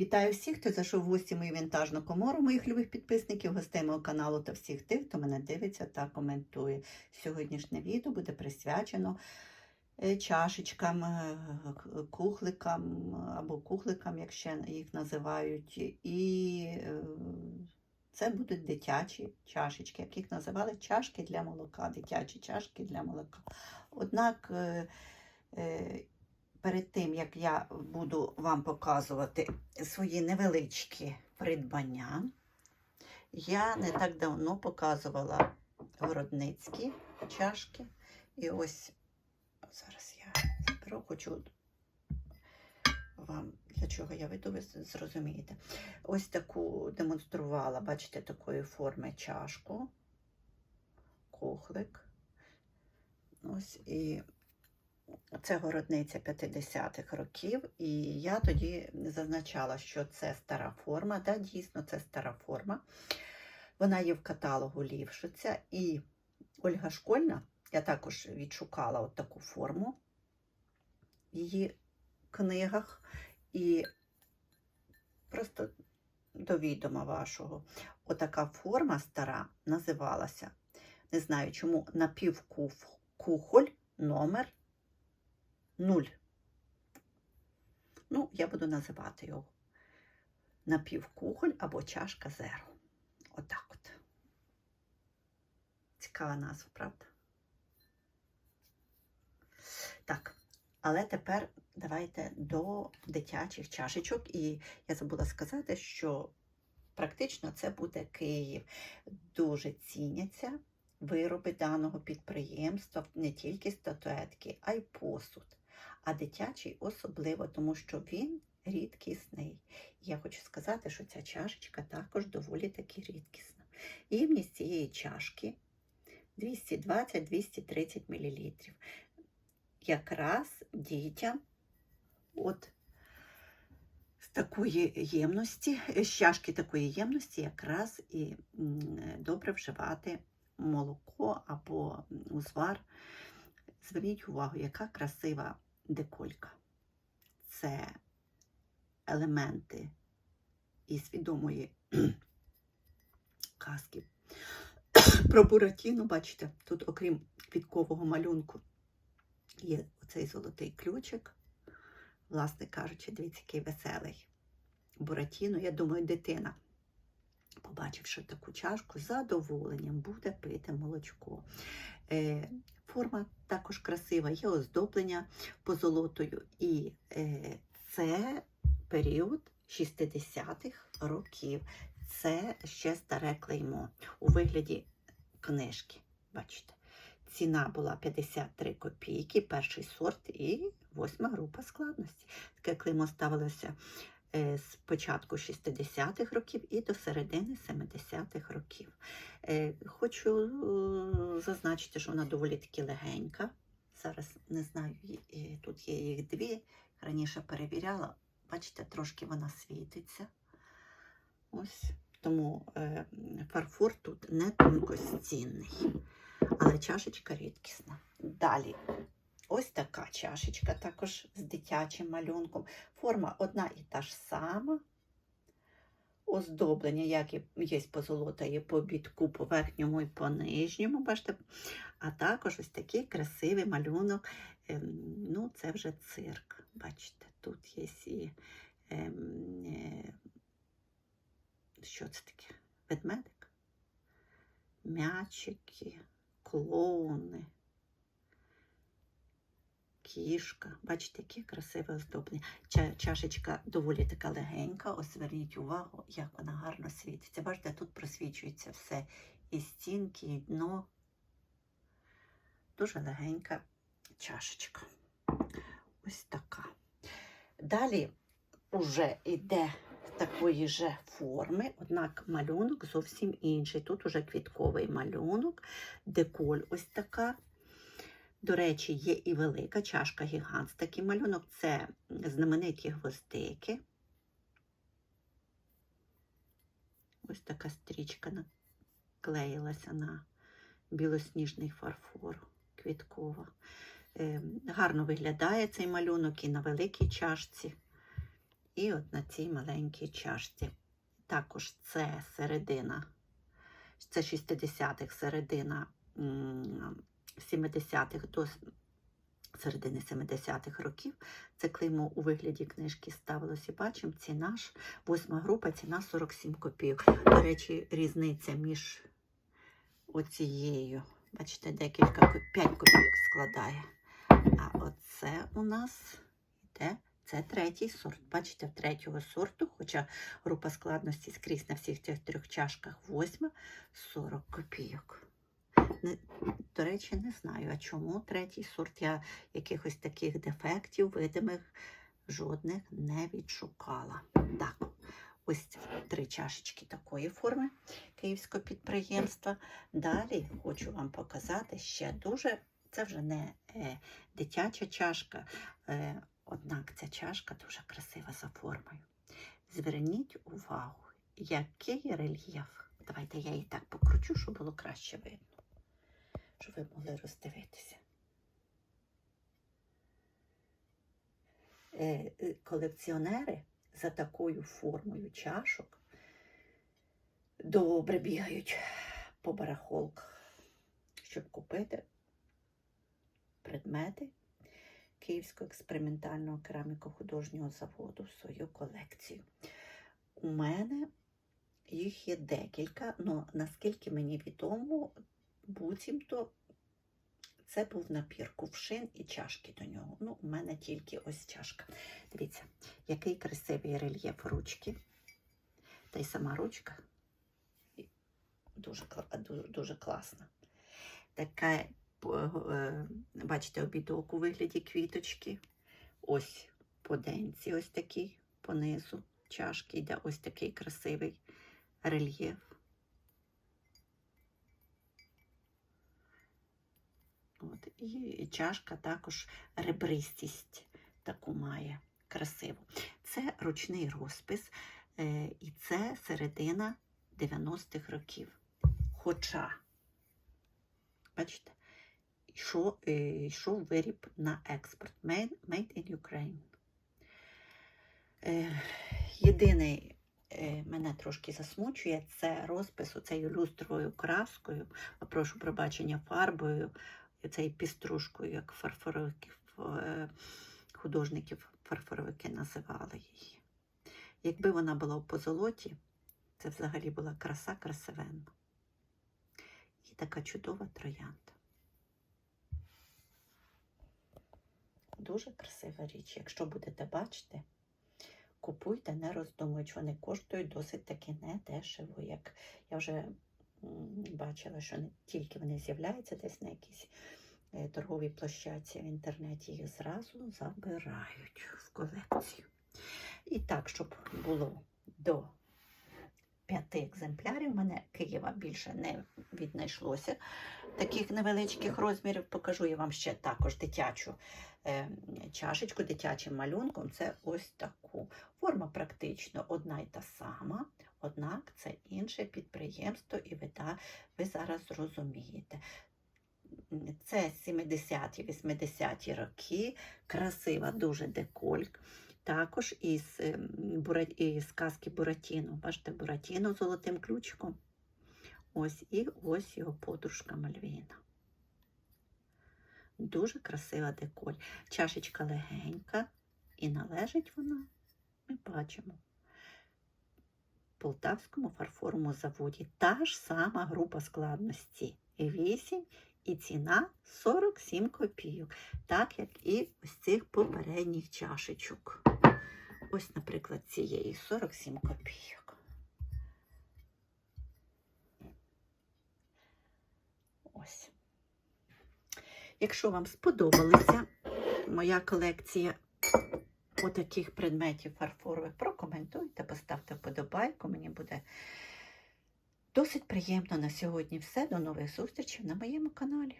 Вітаю всіх, хто зайшов в гості мою вінтажну комору, моїх любих підписників, гостей мого каналу та всіх тих, хто мене дивиться та коментує. Сьогоднішнє відео буде присвячено е, чашечкам, е, кухликам або кухликам, як ще їх називають. І е, це будуть дитячі чашечки, яких називали чашки для молока, дитячі чашки для молока. Однак перед тим, як я буду вам показувати свої невеличкі придбання, я не так давно показувала городницькі чашки. І ось зараз я заберу, хочу вам, для чого я веду, ви зрозумієте. Ось таку демонструвала, бачите, такої форми чашку, кухлик. Ось і це городниця 50-х років, і я тоді зазначала, що це стара форма. Да, дійсно, це стара форма. Вона є в каталогу Лівшиця. І Ольга Школьна, я також відшукала от таку форму в її книгах. І просто до відома вашого, отака форма стара називалася, не знаю чому, напівкухоль номер 0. Ну, я буду називати його напівкухоль або чашка зеро. Отак от. Цікава назва, правда? Так, але тепер давайте до дитячих чашечок. І я забула сказати, що практично це буде Київ. Дуже ціняться вироби даного підприємства, не тільки статуетки, а й посуд. А дитячий особливо, тому що він рідкісний. Я хочу сказати, що ця чашечка також доволі таки рідкісна. Ємність цієї чашки 220-230 мл. Якраз дітям от з такої ємності, з чашки такої ємності, якраз і добре вживати молоко або узвар. Зверніть увагу, яка красива деколька. Це елементи із відомої казки. Про Буратіну, бачите, тут, окрім квіткового малюнку, є оцей золотий ключик. Власне кажучи, дивіться, який веселий. Буратіно, я думаю, дитина, побачивши таку чашку, з задоволенням буде пити молочко. Е, форма також красива, є оздоблення позолотою. І е, це період 60-х років. Це ще старе клеймо у вигляді книжки. Бачите, ціна була 53 копійки, перший сорт і восьма група складності. Таке клеймо ставилося з початку 60-х років і до середини 70-х років. Е, Хочу е, зазначити, що вона доволі таки легенька. Зараз не знаю, е, тут є їх дві. Раніше перевіряла. Бачите, трошки вона світиться. Ось. Тому е, фарфор тут не тонкостінний, але чашечка рідкісна. Далі. Ось така чашечка, також з дитячим малюнком. Форма одна і та ж сама. Оздоблення, як і є позолота, є по бітку, по верхньому і по нижньому, бачите. А також ось такий красивий малюнок. Ем, ну, це вже цирк. Бачите, тут є і ем, е, що це таке? Ведмедик? М'ячики, клоуни, кішка. Бачите, яке красиве оздоблення. Ча- чашечка доволі така легенька. Ось зверніть увагу, як вона гарно світиться. Бачите, тут просвічується все. І стінки, і дно. Дуже легенька чашечка. Ось така. Далі уже йде такої же форми, однак малюнок зовсім інший. Тут уже квітковий малюнок, деколь ось така. До речі, є і велика чашка гігант. Такий малюнок це знамениті гвоздики. Ось така стрічка наклеїлася на білосніжний фарфор квіткова. Е, Гарно виглядає цей малюнок і на великій чашці, І от на цій маленькій чашці. Також це середина, це 60-х, середина 70-х до середини 70-х років. Це клеймо у вигляді книжки ставилося. Бачимо, ціна ж, восьма група, ціна 47 копійок. До речі, різниця між оцією, бачите, декілька, 5 копійок складає. А оце у нас йде, це третій сорт. Бачите, в третього сорту, хоча група складності скрізь на всіх цих трьох чашках восьма, 40 копійок. Не, до речі, не знаю, а чому третій сорт я якихось таких дефектів, видимих, жодних не відшукала. Так, ось три чашечки такої форми київського підприємства. Далі хочу вам показати ще дуже, це вже не е, дитяча чашка, е, однак ця чашка дуже красива за формою. Зверніть увагу, який рельєф. Давайте я її так покручу, щоб було краще видно, щоб ви могли роздивитися. Е, е, Колекціонери за такою формою чашок добре бігають по барахолках, щоб купити предмети Київського експериментального кераміко-художнього заводу в свою колекцію. У мене їх є декілька, але наскільки мені відомо, буцімто це був напір кувшин і чашки до нього. Ну, у мене тільки ось чашка. Дивіться, який красивий рельєф ручки. Та й сама ручка дуже, дуже, дуже класна. Така, е, бачите, обідок у вигляді квіточки. Ось по денці, ось такий, понизу чашки йде ось такий красивий рельєф. От, і чашка також ребристість таку має красиву. Це ручний розпис, е, і це середина 90-х років. Хоча, бачите, йшов, е, йшов виріб на експорт. Made, made in Ukraine. Е, єдиний мене трошки засмучує це розпис оцею люстровою краскою, прошу пробачення фарбою, цією піструшкою, як фарфоровиків, е, художників фарфоровики називали її. Якби вона була в позолоті, це взагалі була краса красивенна. І така чудова троянда. Дуже красива річ. Якщо будете бачити, купуйте, не роздумуючи, вони коштують досить таки недешево. Як я вже бачила, що не тільки вони з'являються десь на якійсь е, торговій площадці в інтернеті, їх зразу забирають в колекцію. І так, щоб було до п'яти екземплярів, у мене Києва більше не віднайшлося таких невеличких розмірів. Покажу я вам ще також дитячу чашечку дитячим малюнком. Це ось таку. Форма практично одна й та сама, однак це інше підприємство, і ви, та, ви зараз зрозумієте. Це 70-ті, 80-ті роки, красива дуже декольк. Також із, ем, із казки Буратіно. Бачите, Буратіно золотим ключиком. Ось і ось його подружка Мальвіна. Дуже красива деколь. Чашечка легенька, і належить вона, ми бачимо, Полтавському фарфоровому заводі. Та ж сама група складності 8 і ціна 47 копійок, так як і ось цих попередніх чашечок. Ось, наприклад, цієї 47 копійок. Ось. Якщо вам сподобалася моя колекція отаких предметів фарфорових, прокоментуйте, поставте вподобайку. Мені буде досить приємно на сьогодні все. До нових зустрічей на моєму каналі.